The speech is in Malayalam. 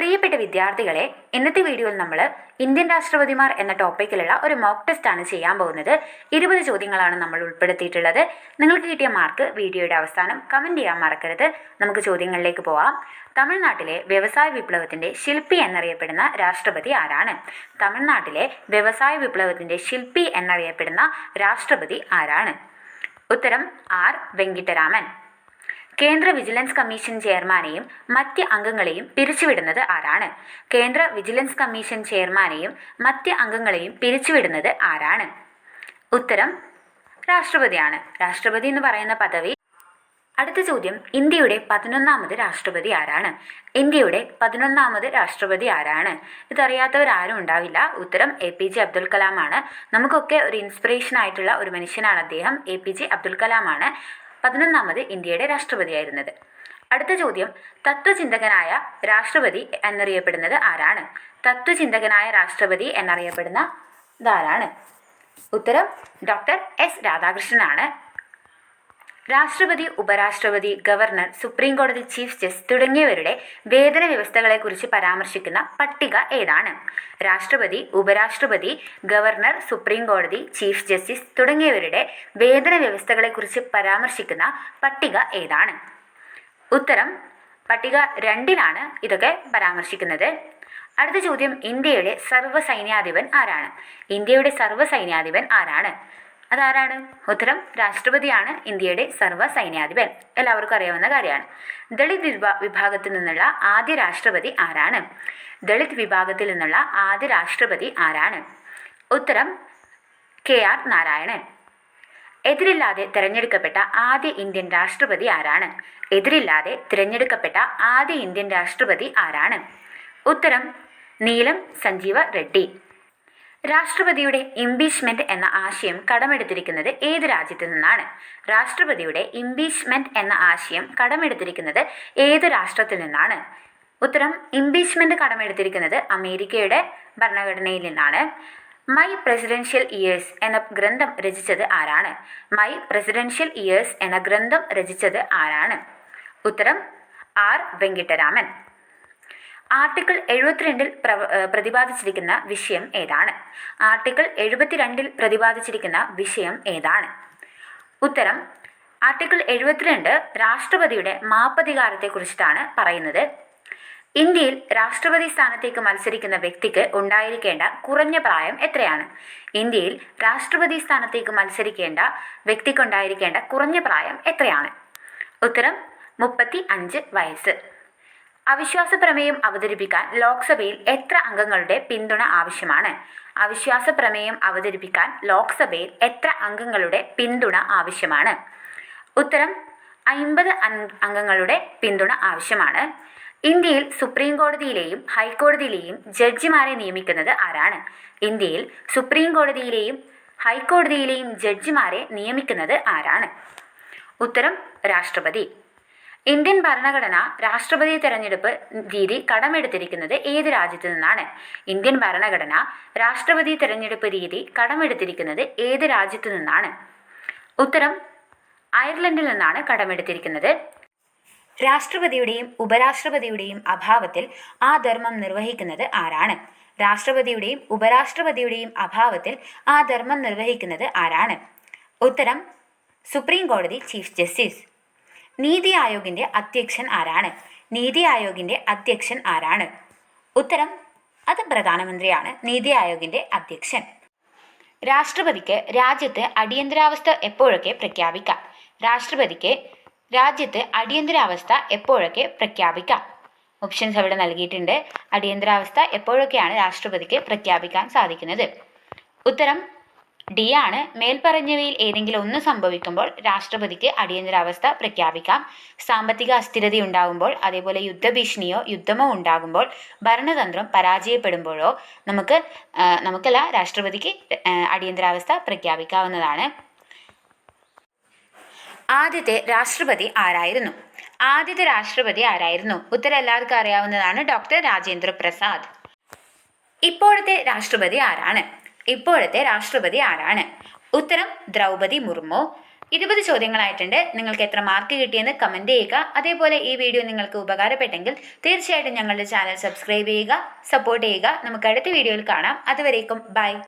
പ്രിയപ്പെട്ട വിദ്യാർത്ഥികളെ ഇന്നത്തെ വീഡിയോയിൽ നമ്മൾ ഇന്ത്യൻ രാഷ്ട്രപതിമാർ എന്ന ടോപ്പിക്കിലുള്ള ഒരു മോക്ക് ടെസ്റ്റ് ആണ് ചെയ്യാൻ പോകുന്നത്. ഇരുപത് ചോദ്യങ്ങളാണ് നമ്മൾ ഉൾപ്പെടുത്തിയിട്ടുള്ളത്. നിങ്ങൾക്ക് കിട്ടിയ മാർക്ക് വീഡിയോയുടെ അവസാനം കമന്റ് ചെയ്യാൻ മറക്കരുത്. നമുക്ക് ചോദ്യങ്ങളിലേക്ക് പോവാം. തമിഴ്നാട്ടിലെ വ്യവസായ വിപ്ലവത്തിന്റെ ശില്പി എന്നറിയപ്പെടുന്ന രാഷ്ട്രപതി ആരാണ്? തമിഴ്നാട്ടിലെ വ്യവസായ വിപ്ലവത്തിന്റെ ശില്പി എന്നറിയപ്പെടുന്ന രാഷ്ട്രപതി ആരാണ്? ഉത്തരം ആർ. വെങ്കിട്ടരാമൻ. കേന്ദ്ര വിജിലൻസ് കമ്മീഷൻ ചെയർമാനെയും മറ്റ് അംഗങ്ങളെയും പിരിച്ചുവിടുന്നത് ആരാണ്? കേന്ദ്ര വിജിലൻസ് കമ്മീഷൻ ചെയർമാനെയും മറ്റ് അംഗങ്ങളെയും പിരിച്ചുവിടുന്നത് ആരാണ്? ഉത്തരം രാഷ്ട്രപതിയാണ്. രാഷ്ട്രപതി എന്ന് പറയുന്ന പദവി. അടുത്ത ചോദ്യം ഇന്ത്യയുടെ പതിനൊന്നാമത് രാഷ്ട്രപതി ആരാണ്? ഇന്ത്യയുടെ പതിനൊന്നാമത് രാഷ്ട്രപതി ആരാണ്? ഇതറിയാത്തവരാരും ഉണ്ടാവില്ല. ഉത്തരം എ പി ജെ അബ്ദുൽ കലാമാണ്. നമുക്കൊക്കെ ഒരു ഇൻസ്പിറേഷൻ ആയിട്ടുള്ള ഒരു മനുഷ്യനാണ് അദ്ദേഹം. എ പി ജെ അബ്ദുൽ കലാമാണ്. പതിനൊന്നാമത് ഇന്ത്യയുടെ രാഷ്ട്രപതിയായിരുന്നത്. അടുത്ത ചോദ്യം തത്വചിന്തകനായ രാഷ്ട്രപതി എന്നറിയപ്പെടുന്നത് ആരാണ്? തത്വചിന്തകനായ രാഷ്ട്രപതി എന്നറിയപ്പെടുന്ന ഇതാരാണ്? ഉത്തരം ഡോക്ടർ എസ് രാധാകൃഷ്ണനാണ്. രാഷ്ട്രപതി ഉപരാഷ്ട്രപതി ഗവർണർ സുപ്രീം കോടതി ചീഫ് ജസ്റ്റിസ് തുടങ്ങിയവരുടെ വേതന വ്യവസ്ഥകളെക്കുറിച്ച് പരാമർശിക്കുന്ന പട്ടിക ഏതാണ്? രാഷ്ട്രപതി ഉപരാഷ്ട്രപതി ഗവർണർ സുപ്രീം കോടതി ചീഫ് ജസ്റ്റിസ് തുടങ്ങിയവരുടെ വേതന വ്യവസ്ഥകളെക്കുറിച്ച് പരാമർശിക്കുന്ന പട്ടിക ഏതാണ്? ഉത്തരം പട്ടിക രണ്ടിലാണ് ഇതൊക്കെ പരാമർശിക്കുന്നത്. അടുത്ത ചോദ്യം ഇന്ത്യയുടെ സർവ സൈന്യാധിപൻ ആരാണ്? ഇന്ത്യയുടെ സർവ സൈന്യാധിപൻ ആരാണ്? അതാരാണ്? ഉത്തരം രാഷ്ട്രപതിയാണ് ഇന്ത്യയുടെ സർവ സൈന്യാധിപൻ. എല്ലാവർക്കും അറിയാവുന്ന കാര്യമാണ്. ദളിത് വിഭാ വിഭാഗത്തിൽ നിന്നുള്ള ആദ്യ രാഷ്ട്രപതി ആരാണ്? ദളിത് വിഭാഗത്തിൽ നിന്നുള്ള ആദ്യ രാഷ്ട്രപതി ആരാണ്? ഉത്തരം കെ ആർ നാരായണൻ. എതിരില്ലാതെ തിരഞ്ഞെടുക്കപ്പെട്ട ആദ്യ ഇന്ത്യൻ രാഷ്ട്രപതി ആരാണ്? എതിരില്ലാതെ തിരഞ്ഞെടുക്കപ്പെട്ട ആദ്യ ഇന്ത്യൻ രാഷ്ട്രപതി ആരാണ്? ഉത്തരം നീലം സഞ്ജീവ റെഡ്ഡി. രാഷ്ട്രപതിയുടെ ഇംപീച്ച്മെന്റ് എന്ന ആശയം കടമെടുത്തിരിക്കുന്നത് ഏത് രാജ്യത്തു നിന്നാണ്? രാഷ്ട്രപതിയുടെ ഇംപീച്ച്മെന്റ് എന്ന ആശയം കടമെടുത്തിരിക്കുന്നത് ഏത് രാഷ്ട്രത്തിൽ നിന്നാണ്? ഉത്തരം ഇംപീച്ച്മെന്റ് കടമെടുത്തിരിക്കുന്നത് അമേരിക്കയുടെ ഭരണഘടനയിൽ നിന്നാണ്. മൈ പ്രസിഡൻഷ്യൽ ഇയേഴ്സ് എന്ന ഗ്രന്ഥം രചിച്ചത് ആരാണ്? മൈ പ്രസിഡൻഷ്യൽ ഇയേഴ്സ് എന്ന ഗ്രന്ഥം രചിച്ചത് ആരാണ്? ഉത്തരം ആർ. വെങ്കിട്ടരാമൻ. ആർട്ടിക്കിൾ എഴുപത്തിരണ്ടിൽ പ്രതിപാദിച്ചിരിക്കുന്ന വിഷയം ഏതാണ്? ആർട്ടിക്കിൾ എഴുപത്തിരണ്ടിൽ പ്രതിപാദിച്ചിരിക്കുന്ന വിഷയം ഏതാണ്? ഉത്തരം ആർട്ടിക്കിൾ എഴുപത്തിരണ്ട് രാഷ്ട്രപതിയുടെ മാപ്പധികാരത്തെക്കുറിച്ചിട്ടാണ് പറയുന്നത്. ഇന്ത്യയിൽ രാഷ്ട്രപതി സ്ഥാനത്തേക്ക് മത്സരിക്കുന്ന വ്യക്തിക്ക് ഉണ്ടായിരിക്കേണ്ട കുറഞ്ഞ പ്രായം എത്രയാണ്? ഇന്ത്യയിൽ രാഷ്ട്രപതി സ്ഥാനത്തേക്ക് മത്സരിക്കേണ്ട വ്യക്തിക്ക് ഉണ്ടായിരിക്കേണ്ട കുറഞ്ഞ പ്രായം എത്രയാണ്? ഉത്തരം മുപ്പത്തി അഞ്ച് വയസ്സ്. അവിശ്വാസ പ്രമേയം അവതരിപ്പിക്കാൻ ലോക്സഭയിൽ എത്ര അംഗങ്ങളുടെ പിന്തുണ ആവശ്യമാണ്? അവിശ്വാസ പ്രമേയം അവതരിപ്പിക്കാൻ ലോക്സഭയിൽ എത്ര അംഗങ്ങളുടെ പിന്തുണ ആവശ്യമാണ്? ഉത്തരം അൻപത് അംഗങ്ങളുടെ പിന്തുണ ആവശ്യമാണ്. ഇന്ത്യയിൽ സുപ്രീം കോടതിയിലെയും ഹൈക്കോടതിയിലെയും ജഡ്ജിമാരെ നിയമിക്കുന്നത് ആരാണ്? ഇന്ത്യയിൽ സുപ്രീം കോടതിയിലെയും ഹൈക്കോടതിയിലെയും ജഡ്ജിമാരെ നിയമിക്കുന്നത് ആരാണ്? ഉത്തരം രാഷ്ട്രപതി. ഇന്ത്യൻ ഭരണഘടന രാഷ്ട്രപതി തെരഞ്ഞെടുപ്പ് രീതി കടമെടുത്തിരിക്കുന്നത് ഏത് രാജ്യത്തു നിന്നാണ്? ഇന്ത്യൻ ഭരണഘടന രാഷ്ട്രപതി തെരഞ്ഞെടുപ്പ് രീതി കടമെടുത്തിരിക്കുന്നത് ഏത് രാജ്യത്തു നിന്നാണ്? ഉത്തരം അയർലൻഡിൽ നിന്നാണ് കടമെടുത്തിരിക്കുന്നത്. രാഷ്ട്രപതിയുടെയും ഉപരാഷ്ട്രപതിയുടെയും അഭാവത്തിൽ ആ ധർമ്മം നിർവഹിക്കുന്നത് ആരാണ്? രാഷ്ട്രപതിയുടെയും ഉപരാഷ്ട്രപതിയുടെയും അഭാവത്തിൽ ആ ധർമ്മം നിർവഹിക്കുന്നത് ആരാണ്? ഉത്തരം സുപ്രീം കോടതി ചീഫ് ജസ്റ്റിസ്. നീതി ആയോഗിന്റെ അധ്യക്ഷൻ ആരാണ്? നീതി ആയോഗിന്റെ അധ്യക്ഷൻ ആരാണ്? ഉത്തരം അത് പ്രധാനമന്ത്രിയാണ്. നീതി ആയോഗിന്റെ അധ്യക്ഷൻ. രാഷ്ട്രപതിക്ക് രാജ്യത്ത് അടിയന്തരാവസ്ഥ എപ്പോഴൊക്കെ പ്രഖ്യാപിക്കാം? രാഷ്ട്രപതിക്ക് രാജ്യത്ത് അടിയന്തരാവസ്ഥ എപ്പോഴൊക്കെ പ്രഖ്യാപിക്കാം? ഓപ്ഷൻസ് അവിടെ നൽകിയിട്ടുണ്ട്. അടിയന്തരാവസ്ഥ എപ്പോഴൊക്കെയാണ് രാഷ്ട്രപതിക്ക് പ്രഖ്യാപിക്കാൻ സാധിക്കുന്നത്? ഉത്തരം ഡി ആണ്. മേൽപ്പറഞ്ഞവയിൽ ഏതെങ്കിലും ഒന്ന് സംഭവിക്കുമ്പോൾ രാഷ്ട്രപതിക്ക് അടിയന്തരാവസ്ഥ പ്രഖ്യാപിക്കാം. സാമ്പത്തിക അസ്ഥിരത ഉണ്ടാകുമ്പോൾ അതേപോലെ യുദ്ധഭീഷണിയോ യുദ്ധമോ ഉണ്ടാകുമ്പോൾ ഭരണതന്ത്രം പരാജയപ്പെടുമ്പോഴോ നമുക്ക് നമുക്കല്ല രാഷ്ട്രപതിക്ക് അടിയന്തരാവസ്ഥ പ്രഖ്യാപിക്കാവുന്നതാണ്. ആദ്യത്തെ രാഷ്ട്രപതി ആരായിരുന്നു? ആദ്യത്തെ രാഷ്ട്രപതി ആരായിരുന്നു? ഉത്തരം എല്ലാവർക്കും അറിയാവുന്നതാണ് ഡോക്ടർ രാജേന്ദ്ര പ്രസാദ് ഇപ്പോഴത്തെ രാഷ്ട്രപതി ആരാണ്? ഇപ്പോഴത്തെ രാഷ്ട്രപതി ആരാണ്? ഉത്തരം ദ്രൗപതി മുർമു. ഇരുപത് ചോദ്യങ്ങളായിട്ടുണ്ട്. നിങ്ങൾക്ക് എത്ര മാർക്ക് കിട്ടിയെന്ന് കമന്റ് ചെയ്യുക. അതേപോലെ ഈ വീഡിയോ നിങ്ങൾക്ക് ഉപകാരപ്പെട്ടെങ്കിൽ തീർച്ചയായിട്ടും ഞങ്ങളുടെ ചാനൽ സബ്സ്ക്രൈബ് ചെയ്യുക സപ്പോർട്ട് ചെയ്യുക. നമുക്ക് അടുത്ത വീഡിയോയിൽ കാണാം. അതുവരേക്കും ബൈ